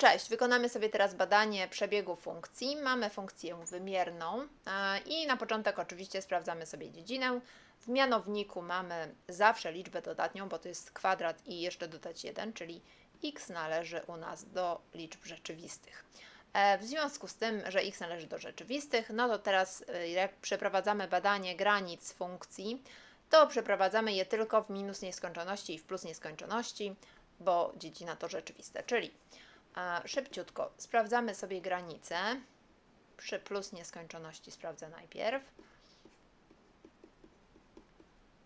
Cześć, wykonamy sobie teraz badanie przebiegu funkcji. Mamy funkcję wymierną e, i na początek oczywiście sprawdzamy sobie dziedzinę. W mianowniku mamy zawsze liczbę dodatnią, bo to jest kwadrat i jeszcze dodać 1, czyli x należy u nas do liczb rzeczywistych. E, W związku z tym, że x należy do rzeczywistych, no to teraz e, jak przeprowadzamy badanie granic funkcji, to przeprowadzamy je tylko w minus nieskończoności i w plus nieskończoności, bo dziedzina to rzeczywiste, czyli szybciutko sprawdzamy sobie granice. Przy plus nieskończoności sprawdzę najpierw.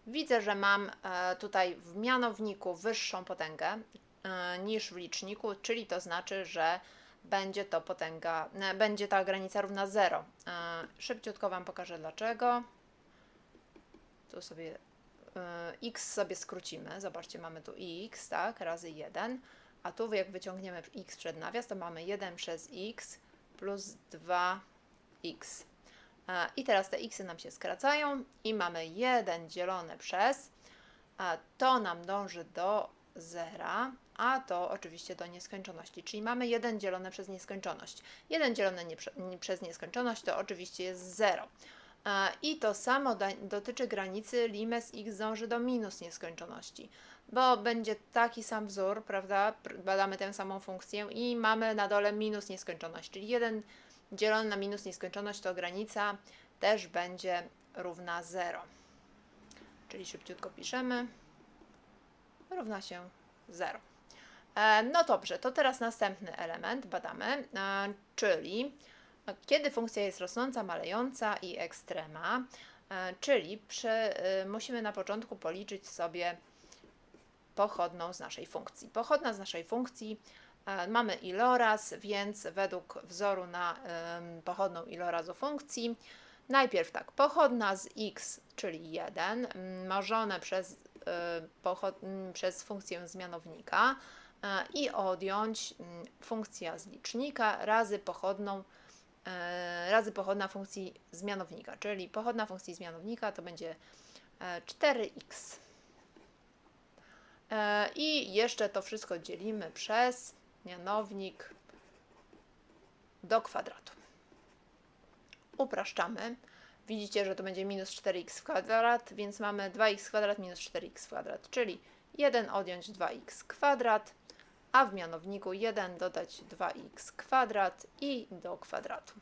Widzę, że mam e, tutaj w mianowniku wyższą potęgę e, niż w liczniku, czyli to znaczy, że będzie to potęga, e, będzie ta granica równa 0. E, szybciutko Wam pokażę dlaczego. Tu sobie x sobie skrócimy. Zobaczcie, mamy tu x, tak, razy 1. A tu jak wyciągniemy x przed nawias, to mamy 1 przez x plus 2x. E, I teraz te xy nam się skracają i mamy 1 dzielone przez, a to nam dąży do zera, a to oczywiście do nieskończoności, czyli mamy 1 dzielone przez nieskończoność. 1 dzielone nie, nie, przez nieskończoność to oczywiście jest 0. E, I to samo dotyczy granicy limes x dąży do minus nieskończoności, bo będzie taki sam wzór, prawda? Badamy tę samą funkcję i mamy na dole minus nieskończoność, czyli 1 dzielone na minus nieskończoność to granica też będzie równa 0. Czyli szybciutko piszemy, równa się 0. E, no dobrze, to teraz następny element badamy, e, czyli kiedy funkcja jest rosnąca, malejąca i ekstrema, e, czyli przy, musimy na początku policzyć sobie pochodną z naszej funkcji. Pochodna z naszej funkcji mamy iloraz, więc według wzoru na pochodną ilorazu funkcji, najpierw tak, pochodna z x, czyli 1, mnożone przez, przez funkcję zmianownika i odjąć funkcja z licznika razy pochodną razy pochodna funkcji zmianownika, czyli pochodna funkcji zmianownika to będzie 4x. I jeszcze to wszystko dzielimy przez mianownik do kwadratu. Upraszczamy. Widzicie, że to będzie minus 4x kwadrat, więc mamy 2x kwadrat minus 4x kwadrat, czyli 1 odjąć 2x kwadrat, a w mianowniku 1 dodać 2x kwadrat i do kwadratu.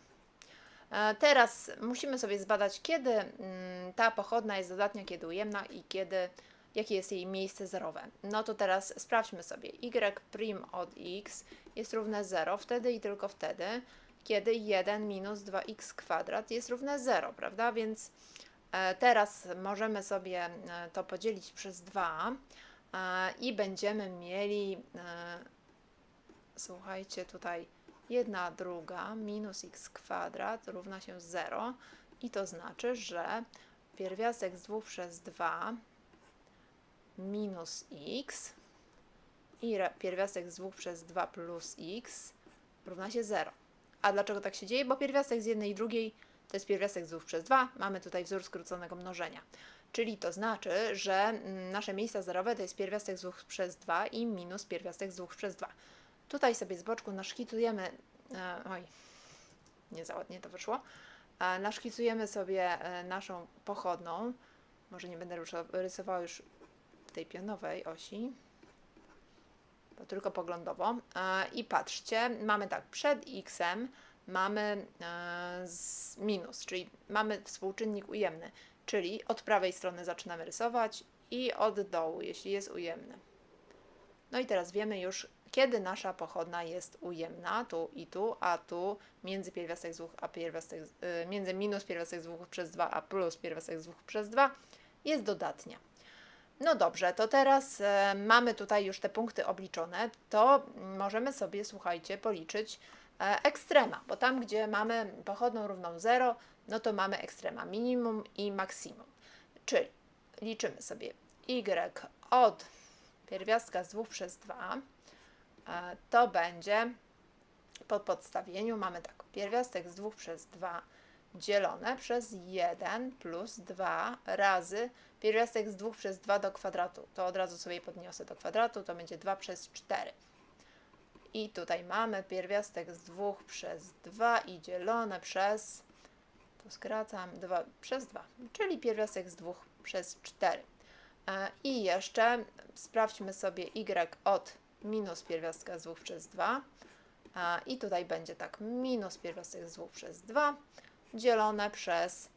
Teraz musimy sobie zbadać, kiedy mm, ta pochodna jest dodatnia, kiedy ujemna i kiedy, jakie jest jej miejsce zerowe. No to teraz sprawdźmy sobie. y od x jest równe 0 wtedy i tylko wtedy, kiedy 1 minus 2x kwadrat jest równe 0, prawda? Więc e, teraz możemy sobie e, to podzielić przez 2 i będziemy mieli, e, słuchajcie, tutaj 1 druga minus x kwadrat równa się 0 i to znaczy, że pierwiastek z 2 przez 2 minus x i pierwiastek z 2 przez 2 plus x równa się 0. A dlaczego tak się dzieje? Bo pierwiastek z jednej i drugiej to jest pierwiastek z 2 przez 2. Mamy tutaj wzór skróconego mnożenia. Czyli to znaczy, że mm, nasze miejsca zerowe to jest pierwiastek z 2 przez 2 i minus pierwiastek z 2 przez 2. Tutaj sobie z boczku naszkicujemy, e, oj, nie za ładnie to wyszło, e, naszkicujemy sobie e, naszą pochodną, może nie będę rysowała już tej pionowej osi, to tylko poglądowo. E, I patrzcie, mamy tak, przed x mamy e, minus, czyli mamy współczynnik ujemny, czyli od prawej strony zaczynamy rysować i od dołu, jeśli jest ujemny. No i teraz wiemy już, kiedy nasza pochodna jest ujemna, tu i tu, a tu między pierwiastek z 2 a pierwiastek, e, między minus pierwiastek z 2 przez 2 a plus pierwiastek z 2 przez 2 jest dodatnia. No dobrze, to teraz e, mamy tutaj już te punkty obliczone, to możemy sobie, słuchajcie, policzyć e, ekstrema, bo tam, gdzie mamy pochodną równą 0, no to mamy ekstrema minimum i maksimum. Czyli liczymy sobie y od pierwiastka z 2 przez 2, e, to będzie po podstawieniu mamy tak, pierwiastek z 2 przez 2 dzielone przez 1 plus 2 razy pierwiastek z 2 przez 2 do kwadratu. To od razu sobie podniosę do kwadratu, to będzie 2 przez 4. I tutaj mamy pierwiastek z 2 przez 2 i dzielone przez, to skracam, 2 przez 2, czyli pierwiastek z 2 przez 4. E, I jeszcze sprawdźmy sobie y od minus pierwiastka z 2 przez 2. E, I tutaj będzie tak, minus pierwiastek z 2 przez 2 dzielone przez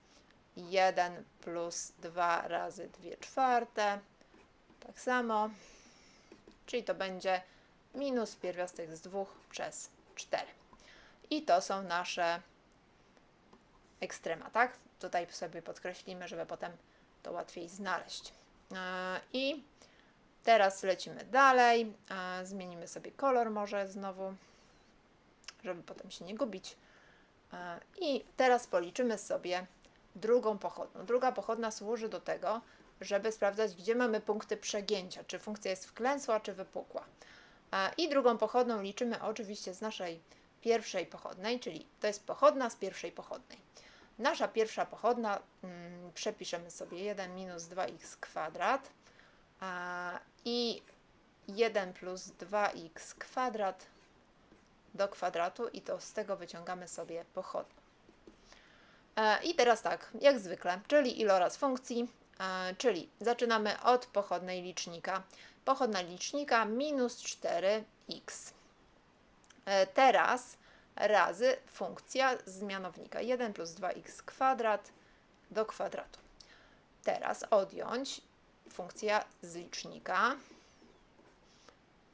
1 plus 2 razy 2 czwarte. Tak samo, czyli to będzie minus pierwiastek z 2 przez 4. I to są nasze ekstrema, tak? Tutaj sobie podkreślimy, żeby potem to łatwiej znaleźć. E, I teraz lecimy dalej. E, zmienimy sobie kolor może znowu, żeby potem się nie gubić. E, I teraz policzymy sobie drugą pochodną. Druga pochodna służy do tego, żeby sprawdzać, gdzie mamy punkty przegięcia, czy funkcja jest wklęsła, czy wypukła. I drugą pochodną liczymy oczywiście z naszej pierwszej pochodnej, czyli to jest pochodna z pierwszej pochodnej. Nasza pierwsza pochodna, mm, przepiszemy sobie 1 minus 2x kwadrat i 1 plus 2x kwadrat do kwadratu i to z tego wyciągamy sobie pochodną. E, I teraz tak, jak zwykle, czyli iloraz funkcji, e, czyli zaczynamy od pochodnej licznika. Pochodna licznika minus 4x. E, teraz razy funkcja z mianownika 1 plus 2x kwadrat do kwadratu. Teraz odjąć funkcja z licznika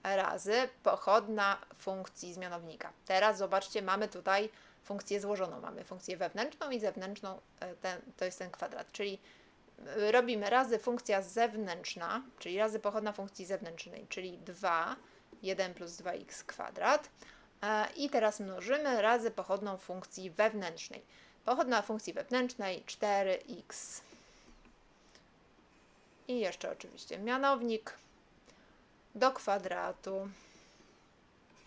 razy pochodna funkcji z mianownika. Teraz zobaczcie, mamy tutaj funkcję złożoną. Mamy funkcję wewnętrzną i zewnętrzną, e, ten, to jest ten kwadrat, czyli e, robimy razy funkcja zewnętrzna, czyli razy pochodna funkcji zewnętrznej, czyli 2, 1 plus 2x kwadrat, E, I teraz mnożymy razy pochodną funkcji wewnętrznej. Pochodna funkcji wewnętrznej 4x. I jeszcze oczywiście mianownik do kwadratu.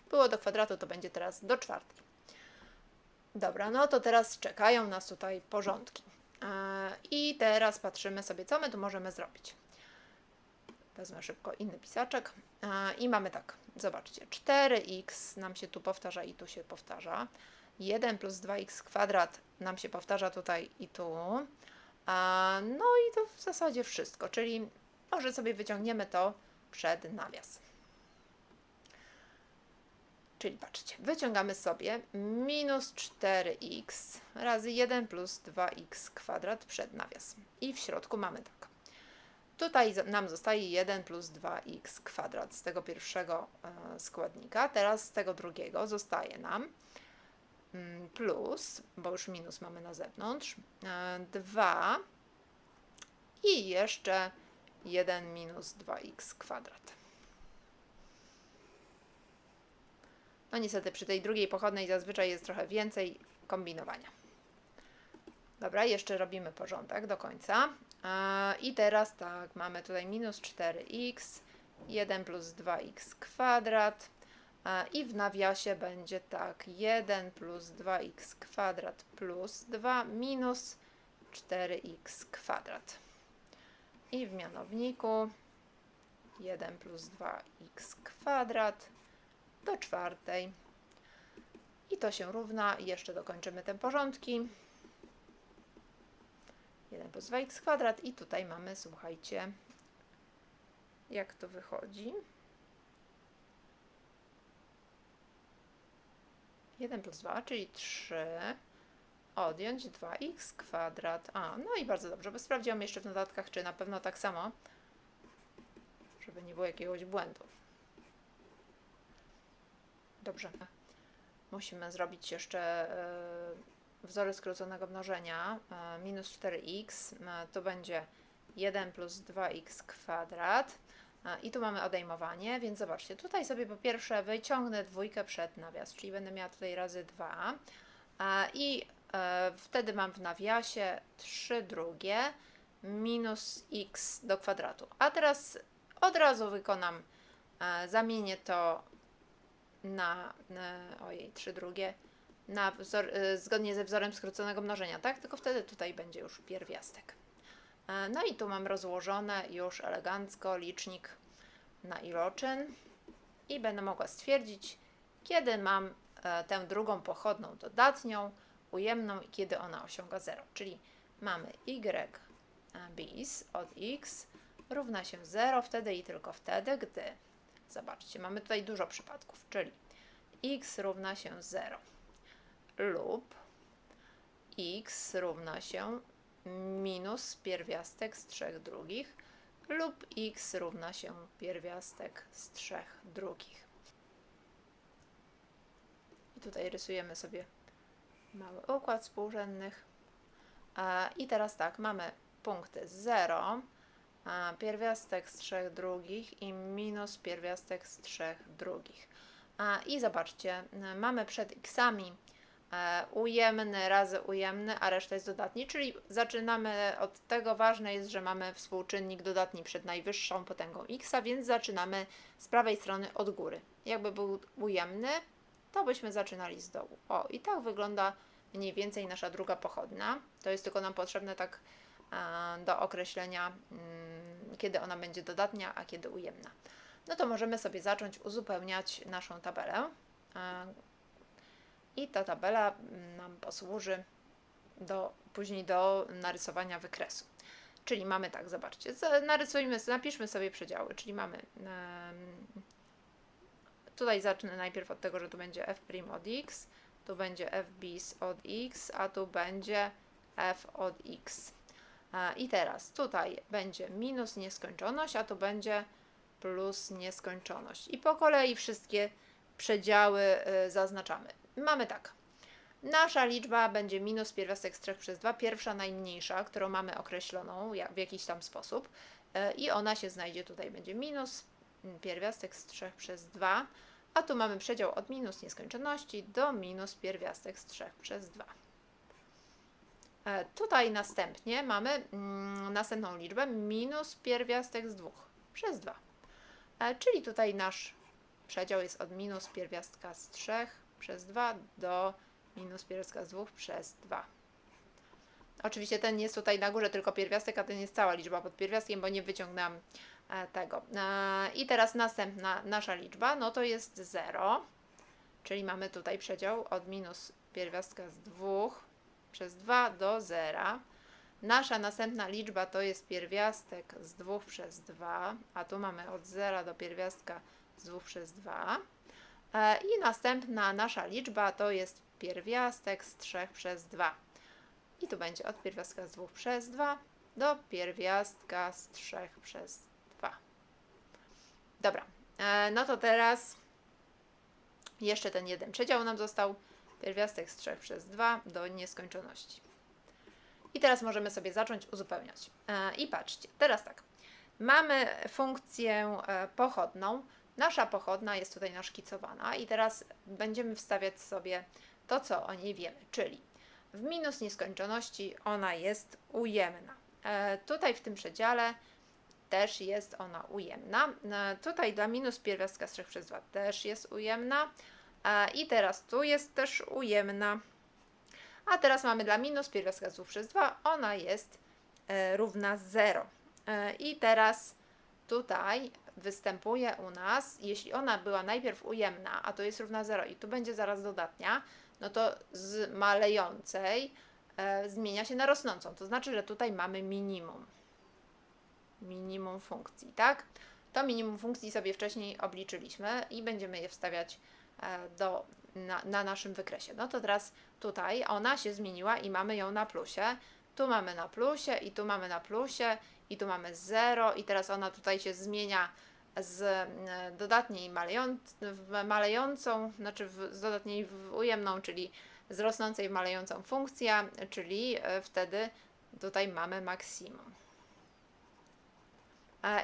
Było do kwadratu, to będzie teraz do czwartej. Dobra, no to teraz czekają nas tutaj porządki. E, I teraz patrzymy sobie, co my tu możemy zrobić. Wezmę szybko inny pisaczek. I mamy tak, zobaczcie, 4x nam się tu powtarza i tu się powtarza. 1 plus 2x kwadrat nam się powtarza tutaj i tu. No i to w zasadzie wszystko, czyli może sobie wyciągniemy to przed nawias. Czyli patrzcie, wyciągamy sobie minus 4x razy 1 plus 2x kwadrat przed nawias. I w środku mamy tak. Tutaj nam zostaje 1 plus 2x kwadrat z tego pierwszego e, składnika. Teraz z tego drugiego zostaje nam mm, plus, bo już minus mamy na zewnątrz, 2 e, i jeszcze 1 minus 2x kwadrat. No niestety przy tej drugiej pochodnej zazwyczaj jest trochę więcej kombinowania. Dobra, jeszcze robimy porządek do końca. I teraz tak, mamy tutaj minus 4x, 1 plus 2x kwadrat i w nawiasie będzie tak 1 plus 2x kwadrat plus 2 minus 4x kwadrat. I w mianowniku 1 plus 2x kwadrat do czwartej. I to się równa, jeszcze dokończymy te porządki. 1 plus 2x kwadrat i tutaj mamy, słuchajcie, jak to wychodzi. 1 plus 2, czyli 3, odjąć 2x kwadrat. A, no i bardzo dobrze, bo sprawdziłam jeszcze w notatkach, czy na pewno tak samo, żeby nie było jakiegoś błędu. Dobrze. Musimy zrobić jeszcze... Yy, wzory skróconego mnożenia e, minus 4x e, to będzie 1 plus 2x kwadrat e, i tu mamy odejmowanie, więc zobaczcie, tutaj sobie po pierwsze wyciągnę dwójkę przed nawias, czyli będę miała tutaj razy 2 i wtedy mam w nawiasie 3 drugie minus x do kwadratu. A teraz od razu wykonam, zamienię to na, ojej, 3 drugie, na wzor, y, zgodnie ze wzorem skróconego mnożenia, tak? Tylko wtedy tutaj będzie już pierwiastek. E, no i tu mam rozłożone już elegancko licznik na iloczyn i będę mogła stwierdzić, kiedy mam e, tę drugą pochodną dodatnią, ujemną i kiedy ona osiąga 0. Czyli mamy y bis od x równa się 0 wtedy i tylko wtedy, gdy, zobaczcie, mamy tutaj dużo przypadków, czyli x równa się 0 lub x równa się minus pierwiastek z trzech drugich lub x równa się pierwiastek z trzech drugich. I tutaj rysujemy sobie mały układ współrzędnych. I teraz tak, mamy punkty 0, pierwiastek z trzech drugich i minus pierwiastek z trzech drugich. I zobaczcie, mamy przed xami e, ujemny razy ujemny, a reszta jest dodatni, czyli zaczynamy od tego, ważne jest, że mamy współczynnik dodatni przed najwyższą potęgą x, więc zaczynamy z prawej strony od góry. Jakby był ujemny, to byśmy zaczynali z dołu. O, i tak wygląda mniej więcej nasza druga pochodna. To jest tylko nam potrzebne tak e, do określenia, mm, kiedy ona będzie dodatnia, a kiedy ujemna. No to możemy sobie zacząć uzupełniać naszą tabelę. E, I ta tabela mm, nam posłuży do, później do narysowania wykresu. Czyli mamy tak, zobaczcie, narysujmy, napiszmy sobie przedziały, czyli mamy Tutaj zacznę najpierw od tego, że tu będzie f' od x, tu będzie f bis od x, a tu będzie f od x. I teraz tutaj będzie minus nieskończoność, a tu będzie plus nieskończoność. I po kolei wszystkie przedziały y, zaznaczamy. Mamy tak. Nasza liczba będzie minus pierwiastek z 3 przez 2, pierwsza najmniejsza, którą mamy określoną w jakiś tam sposób. Y, I ona się znajdzie tutaj, będzie minus pierwiastek z 3 przez 2, a tu mamy przedział od minus nieskończoności do minus pierwiastek z 3 przez 2. E, tutaj następnie mamy mm, następną liczbę minus pierwiastek z 2 przez 2. E, czyli tutaj nasz przedział jest od minus pierwiastka z 3 przez 2 do minus pierwiastka z 2 przez 2. Oczywiście ten jest tutaj na górze tylko pierwiastek, a ten jest cała liczba pod pierwiastkiem, bo nie wyciągnęłam E, tego. I teraz następna nasza liczba, no to jest 0, czyli mamy tutaj przedział od minus pierwiastka z 2 przez 2 do 0. Nasza następna liczba to jest pierwiastek z 2 przez 2, a tu mamy od 0 do pierwiastka z 2 przez 2. E, I następna nasza liczba to jest pierwiastek z 3 przez 2. I tu będzie od pierwiastka z 2 przez 2 do pierwiastka z 3 przez 2. Dobra, e, no to teraz jeszcze ten jeden przedział nam został. Pierwiastek z 3 przez 2 do nieskończoności. I teraz możemy sobie zacząć uzupełniać. E, I patrzcie, teraz tak. Mamy funkcję e, pochodną. Nasza pochodna jest tutaj naszkicowana i teraz będziemy wstawiać sobie to, co o niej wiemy, czyli w minus nieskończoności ona jest ujemna. Tutaj w tym przedziale też jest ona ujemna. E, tutaj dla minus pierwiastka z 3 przez 2 też jest ujemna. E, I teraz tu jest też ujemna. A teraz mamy dla minus pierwiastka z 2 przez 2, ona jest e, równa 0. I teraz tutaj występuje u nas, jeśli ona była najpierw ujemna, a to jest równa 0 i tu będzie zaraz dodatnia, no to z malejącej zmienia się na rosnącą. To znaczy, że tutaj mamy minimum minimum funkcji, tak? To minimum funkcji sobie wcześniej obliczyliśmy i będziemy je wstawiać e, do, na, na naszym wykresie. No to teraz tutaj ona się zmieniła i mamy ją na plusie. Tu mamy na plusie i tu mamy na plusie i tu mamy 0 i teraz ona tutaj się zmienia z e, dodatniej malejąc, malejącą, znaczy w, z dodatniej w ujemną, czyli z rosnącej w malejącą funkcję, czyli e, wtedy tutaj mamy maksimum.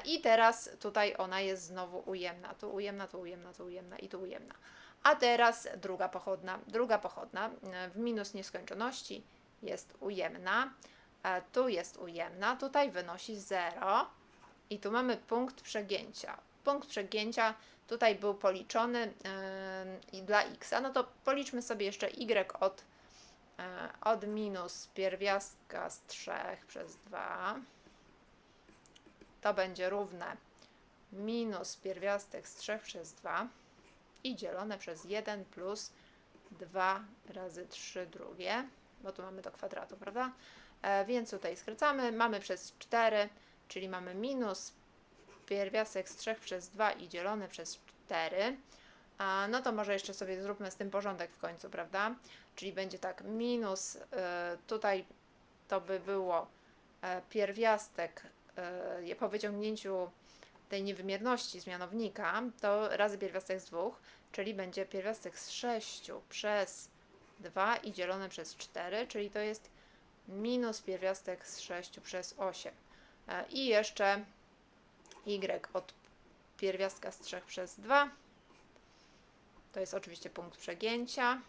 I teraz tutaj ona jest znowu ujemna. Tu ujemna, tu ujemna, tu ujemna i tu ujemna. A teraz druga pochodna. Druga pochodna e, w minus nieskończoności jest ujemna. E, tu jest ujemna. Tutaj wynosi 0. I tu mamy punkt przegięcia. Punkt przegięcia tutaj był policzony yy, dla x. No to policzmy sobie jeszcze y od, yy, od minus pierwiastka z 3 przez 2 to będzie równe minus pierwiastek z 3 przez 2. i dzielone przez 1 plus 2 razy 3 drugie, bo tu mamy do kwadratu, prawda? E, więc tutaj skracamy, mamy przez 4, czyli mamy minus pierwiastek z 3 przez 2 i dzielone przez 4. A, no to może jeszcze sobie zróbmy z tym porządek w końcu, prawda? Czyli będzie tak, minus, e, tutaj to by było e, pierwiastek e, po wyciągnięciu tej niewymierności z mianownika, to razy pierwiastek z 2, czyli będzie pierwiastek z 6 przez 2 i dzielone przez 4, czyli to jest minus pierwiastek z 6 przez 8. E, I jeszcze y od pierwiastka z 3 przez 2. To jest oczywiście punkt przegięcia.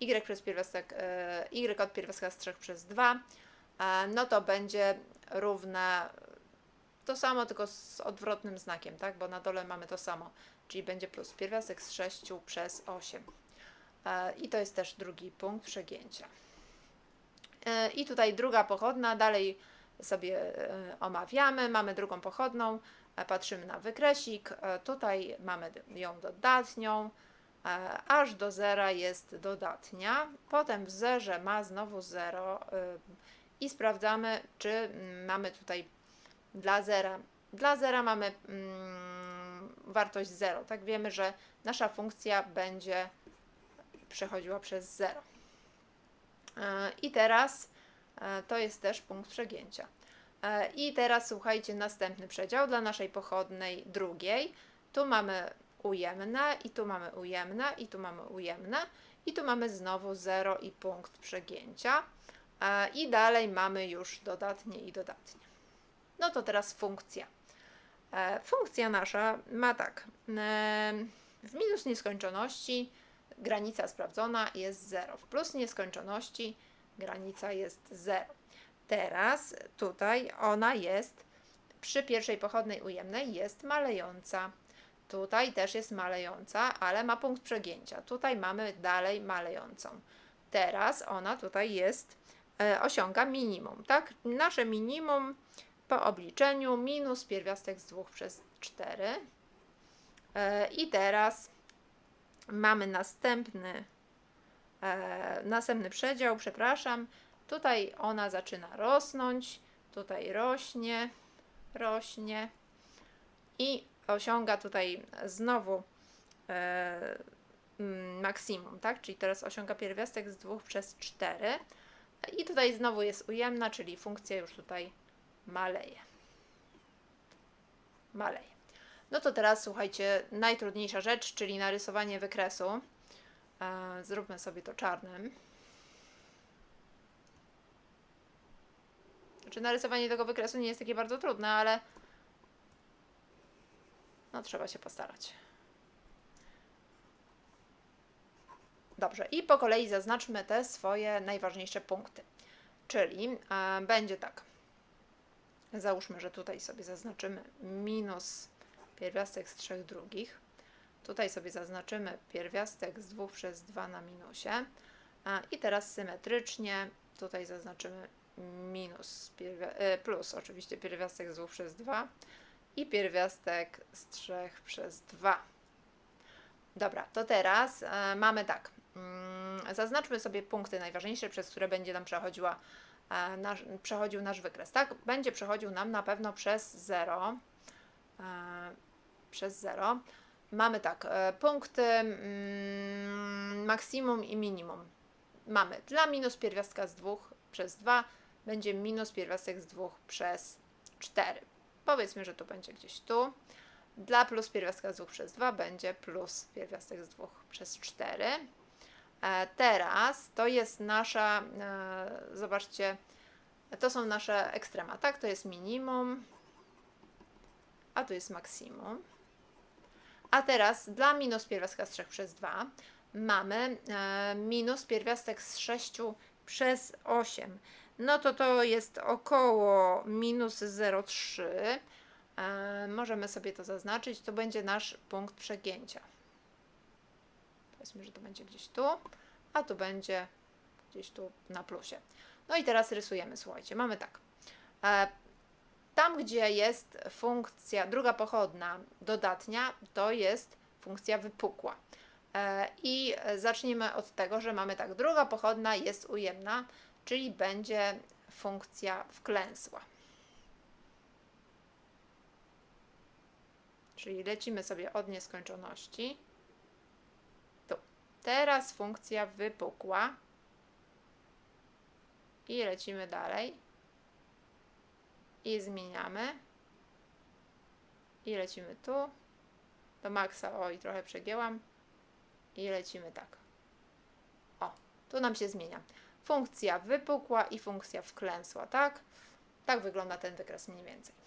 y przez pierwiastek, e, y od pierwiastka z 3 przez 2, e, no to będzie równe to samo, tylko z odwrotnym znakiem, tak? Bo na dole mamy to samo, czyli będzie plus pierwiastek z 6 przez 8. I to jest też drugi punkt przegięcia. I tutaj druga pochodna, dalej sobie e, omawiamy. Mamy drugą pochodną, e, patrzymy na wykresik. E, tutaj mamy ją dodatnią, aż do zera jest dodatnia. Potem w zerze ma znowu 0 i sprawdzamy, czy mamy tutaj dla zera. Dla zera mamy mm, wartość 0. Tak wiemy, że nasza funkcja będzie przechodziła przez 0. I teraz to jest też punkt przegięcia. E, I teraz słuchajcie, następny przedział dla naszej pochodnej drugiej. Tu mamy ujemne, i tu mamy ujemne, i tu mamy ujemne, i tu mamy znowu 0 i punkt przegięcia. E, I dalej mamy już dodatnie i dodatnie. No to teraz funkcja. E, funkcja nasza ma tak. W minus nieskończoności granica sprawdzona jest 0. W plus nieskończoności granica jest 0. Teraz tutaj ona jest przy pierwszej pochodnej ujemnej jest malejąca. Tutaj też jest malejąca, ale ma punkt przegięcia. Tutaj mamy dalej malejącą. Teraz ona tutaj jest, e, osiąga minimum, tak? Nasze minimum po obliczeniu minus pierwiastek z 2 przez 4. E, I teraz mamy następny, e, następny przedział, przepraszam, Tutaj ona zaczyna rosnąć, tutaj rośnie, rośnie i osiąga tutaj znowu e, mm, maksimum, tak? Czyli teraz osiąga pierwiastek z 2 przez 4 i tutaj znowu jest ujemna, czyli funkcja już tutaj maleje. Maleje. No to teraz słuchajcie, najtrudniejsza rzecz, czyli narysowanie wykresu. E, zróbmy sobie to czarnym. Znaczy narysowanie tego wykresu nie jest takie bardzo trudne, ale no trzeba się postarać. Dobrze, i po kolei zaznaczmy te swoje najważniejsze punkty. Czyli e, będzie tak. Załóżmy, że tutaj sobie zaznaczymy minus pierwiastek z 3 drugich. Tutaj sobie zaznaczymy pierwiastek z 2 przez 2 na minusie. I teraz symetrycznie tutaj zaznaczymy minus e, plus oczywiście pierwiastek z 2 przez 2 i pierwiastek z 3 przez 2. Dobra, to teraz e, mamy tak. Mm, zaznaczmy sobie punkty najważniejsze, przez które będzie nam przechodziła, nasz, przechodził nasz wykres. Tak, będzie przechodził nam na pewno przez 0. E, przez 0. Mamy tak, e, punkty mm, maksimum i minimum. Mamy dla minus pierwiastka z 2 przez 2 będzie minus pierwiastek z 2 przez 4. Powiedzmy, że to będzie gdzieś tu. Dla plus pierwiastka z 2 przez 2 będzie plus pierwiastek z 2 przez 4. E, teraz to jest nasza, e, zobaczcie, to są nasze ekstrema, tak? To jest minimum, a tu jest maksimum. A teraz dla minus pierwiastka z 3 przez 2 mamy e, minus pierwiastek z 6 przez 8 no to to jest około minus 0,3. E, możemy sobie to zaznaczyć. To będzie nasz punkt przegięcia. Powiedzmy, że to będzie gdzieś tu, a tu będzie gdzieś tu na plusie. No i teraz rysujemy, słuchajcie, mamy tak. E, tam, gdzie jest funkcja druga pochodna dodatnia, to jest funkcja wypukła. E, I zacznijmy od tego, że mamy tak, druga pochodna jest ujemna, czyli będzie funkcja wklęsła. Czyli lecimy sobie od nieskończoności. Teraz funkcja wypukła. I lecimy dalej. I zmieniamy. I lecimy tu. Do maksa. Oj, trochę przegięłam. I lecimy tak. O, tu nam się zmienia. Funkcja wypukła i funkcja wklęsła, tak? Tak wygląda ten wykres mniej więcej.